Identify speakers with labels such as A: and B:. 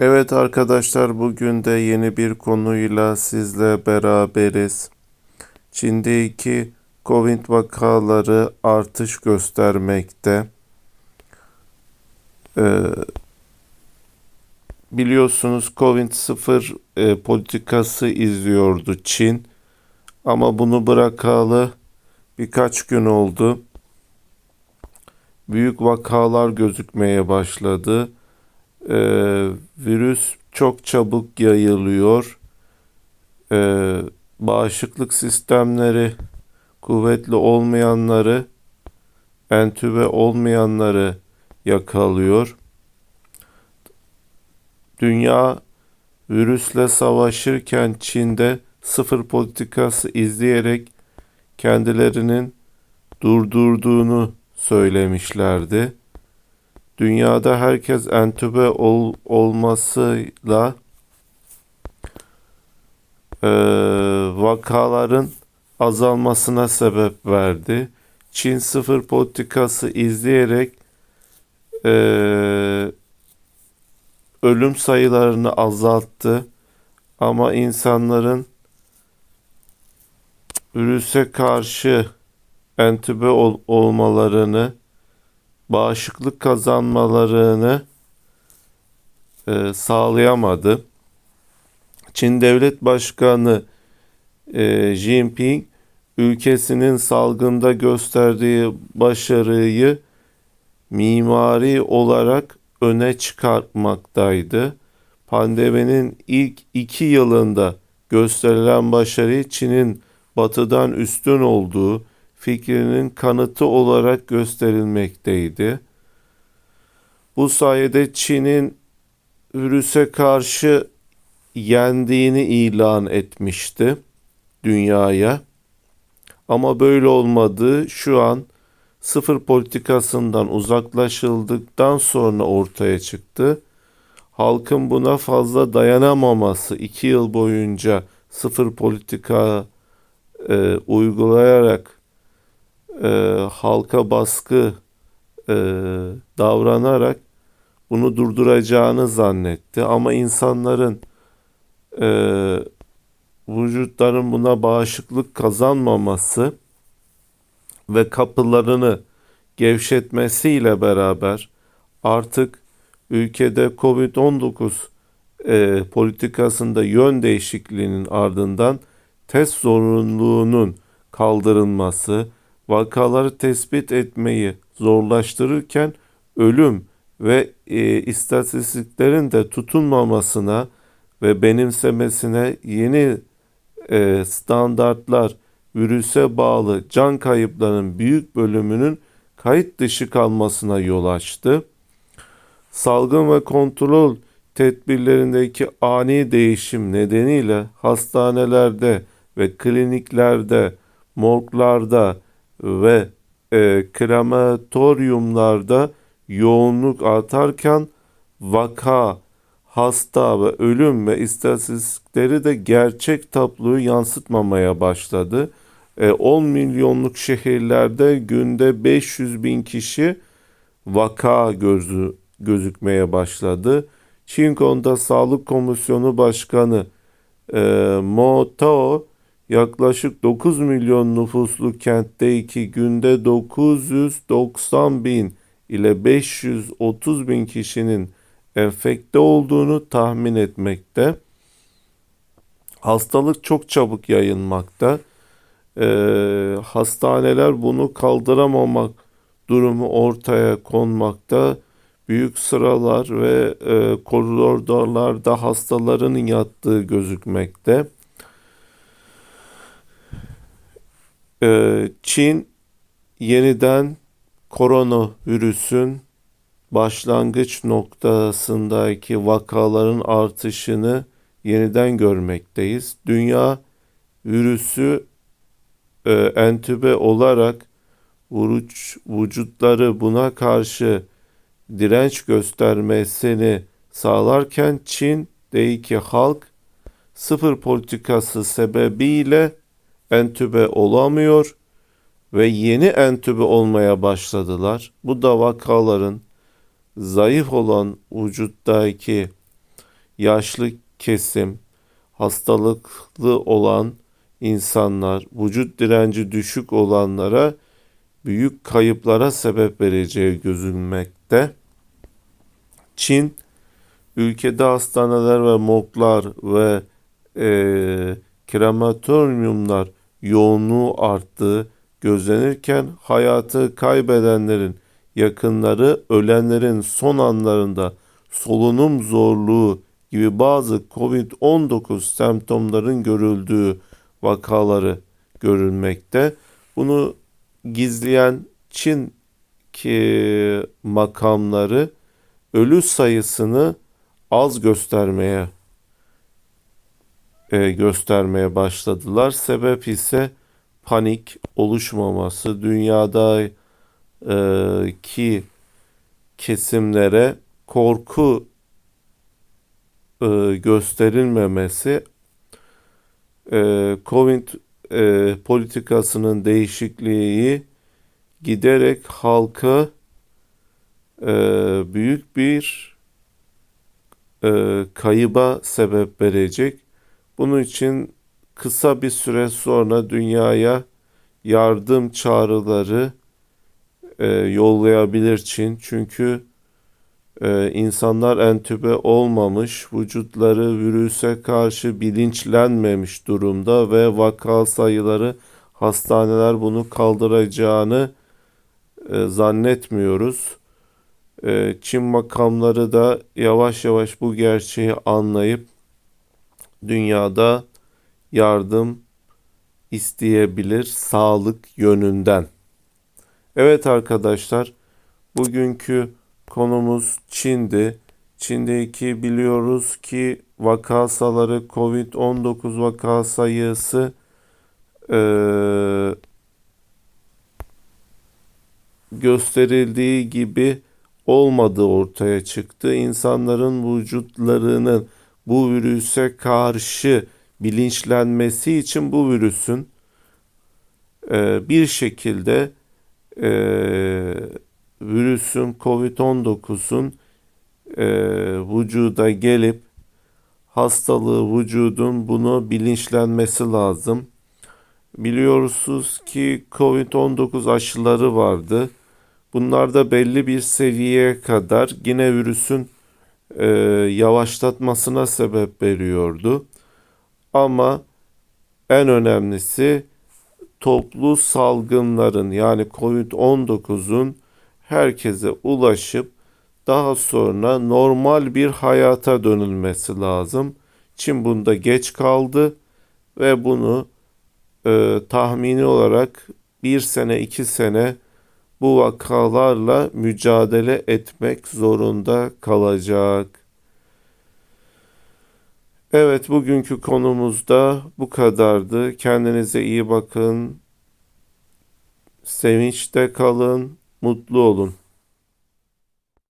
A: Evet arkadaşlar bugün de yeni bir konuyla sizle beraberiz. Çin'deki Covid vakaları artış göstermekte. Ee, biliyorsunuz Covid sıfır e, politikası izliyordu Çin. Ama bunu bırakalı birkaç gün oldu. Büyük vakalar gözükmeye başladı e, virüs çok çabuk yayılıyor. E, bağışıklık sistemleri kuvvetli olmayanları, entübe olmayanları yakalıyor. Dünya virüsle savaşırken Çin'de sıfır politikası izleyerek kendilerinin durdurduğunu söylemişlerdi dünyada herkes entübe ol, olmasıyla e, vakaların azalmasına sebep verdi. Çin sıfır politikası izleyerek e, ölüm sayılarını azalttı. Ama insanların virüse karşı entübe ol, olmalarını bağışıklık kazanmalarını e, sağlayamadı. Çin Devlet Başkanı e, Jinping ülkesinin salgında gösterdiği başarıyı mimari olarak öne çıkartmaktaydı. Pandeminin ilk iki yılında gösterilen başarı Çin'in batıdan üstün olduğu, fikrinin kanıtı olarak gösterilmekteydi. Bu sayede Çin'in virüse karşı yendiğini ilan etmişti dünyaya. Ama böyle olmadı. Şu an sıfır politikasından uzaklaşıldıktan sonra ortaya çıktı. Halkın buna fazla dayanamaması, iki yıl boyunca sıfır politika e, uygulayarak e, halka baskı e, davranarak bunu durduracağını zannetti. Ama insanların e, vücutların buna bağışıklık kazanmaması ve kapılarını gevşetmesiyle beraber artık ülkede Covid-19 e, politikasında yön değişikliğinin ardından test zorunluluğunun kaldırılması, vakaları tespit etmeyi zorlaştırırken ölüm ve e, istatistiklerin de tutunmamasına ve benimsemesine yeni e, standartlar virüse bağlı can kayıplarının büyük bölümünün kayıt dışı kalmasına yol açtı. Salgın ve kontrol tedbirlerindeki ani değişim nedeniyle hastanelerde ve kliniklerde, morglarda ve e, krematoryumlarda yoğunluk artarken vaka, hasta ve ölüm ve istatistikleri de gerçek tabloyu yansıtmamaya başladı. E, 10 milyonluk şehirlerde günde 500 bin kişi vaka gözü, gözükmeye başladı. Çinkon'da Sağlık Komisyonu Başkanı e, Mo Tao yaklaşık 9 milyon nüfuslu kentteki günde 990 bin ile 530 bin kişinin enfekte olduğunu tahmin etmekte. Hastalık çok çabuk yayılmakta. Ee, hastaneler bunu kaldıramamak durumu ortaya konmakta. Büyük sıralar ve e, koridorlarda hastaların yattığı gözükmekte. Ee, Çin yeniden koronavirüsün başlangıç noktasındaki vakaların artışını yeniden görmekteyiz. Dünya virüsü e, entübe olarak vuruç, vücutları buna karşı direnç göstermesini sağlarken Çin'deki halk sıfır politikası sebebiyle entübe olamıyor ve yeni entübe olmaya başladılar. Bu da vakaların zayıf olan vücuttaki yaşlı kesim, hastalıklı olan insanlar, vücut direnci düşük olanlara büyük kayıplara sebep vereceği gözülmekte. Çin, ülkede hastaneler ve morglar ve e, krematoryumlar yoğunluğu arttığı gözlenirken hayatı kaybedenlerin yakınları ölenlerin son anlarında solunum zorluğu gibi bazı COVID-19 semptomların görüldüğü vakaları görülmekte. Bunu gizleyen Çin ki makamları ölü sayısını az göstermeye e, göstermeye başladılar. Sebep ise panik oluşmaması, dünyada e, ki kesimlere korku e, gösterilmemesi, e, Covid e, politikasının değişikliği giderek halka e, büyük bir e, kayıba sebep verecek. Bunun için kısa bir süre sonra dünyaya yardım çağrıları e, yollayabilir Çin. Çünkü e, insanlar entübe olmamış, vücutları virüse karşı bilinçlenmemiş durumda ve vaka sayıları hastaneler bunu kaldıracağını e, zannetmiyoruz. E, Çin makamları da yavaş yavaş bu gerçeği anlayıp dünyada yardım isteyebilir sağlık yönünden. Evet arkadaşlar, bugünkü konumuz Çin'di. Çin'deki biliyoruz ki vaka sayıları COVID-19 vaka sayısı e, gösterildiği gibi olmadığı ortaya çıktı. İnsanların vücutlarının bu virüse karşı bilinçlenmesi için bu virüsün e, bir şekilde e, virüsün COVID-19'un e, vücuda gelip hastalığı vücudun bunu bilinçlenmesi lazım. Biliyorsunuz ki COVID-19 aşıları vardı. Bunlar da belli bir seviyeye kadar yine virüsün e, yavaşlatmasına sebep veriyordu. Ama en önemlisi toplu salgınların yani COVID-19'un herkese ulaşıp daha sonra normal bir hayata dönülmesi lazım. Çin bunda geç kaldı ve bunu e, tahmini olarak bir sene iki sene bu vakalarla mücadele etmek zorunda kalacak. Evet bugünkü konumuz da bu kadardı. Kendinize iyi bakın. Sevinçte kalın, mutlu olun.